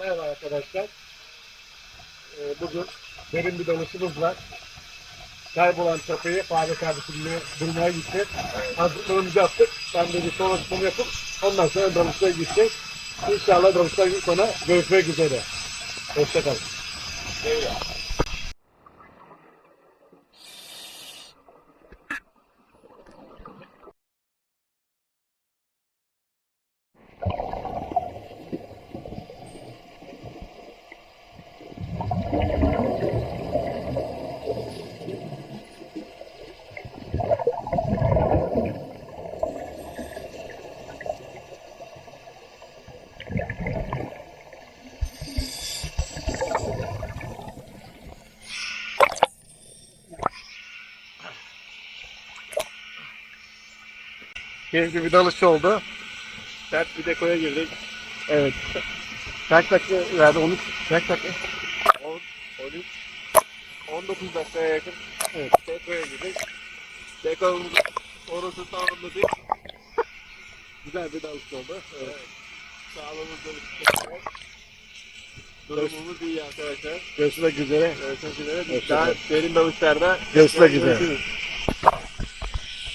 Merhaba arkadaşlar. Ee, bugün derin bir dalışımız var. Kaybolan çapayı fare kardeşimle bulmaya gittik. Hazırlıklarımızı yaptık. Ben de bir sonrasını yapıp ondan sonra dalışa gidecek. İnşallah dalıştan sonra görüşmek üzere. Hoşçakalın. Keyifli bir dalış oldu. Sert bir dekoya girdik. Evet. Kaç dakika verdi? 13, kaç dakika? 10, 13, 19 dakikaya yakın. Evet. Dekoya girdik. Dekomuz orası tamamladık. Güzel bir dalış oldu. Evet. Sağlığımız da Durumumuz iyi arkadaşlar. Görüşmek üzere. Görüşmek üzere. Görüşmek Daha derin dalışlarda Görüşmek üzere. görüşürüz.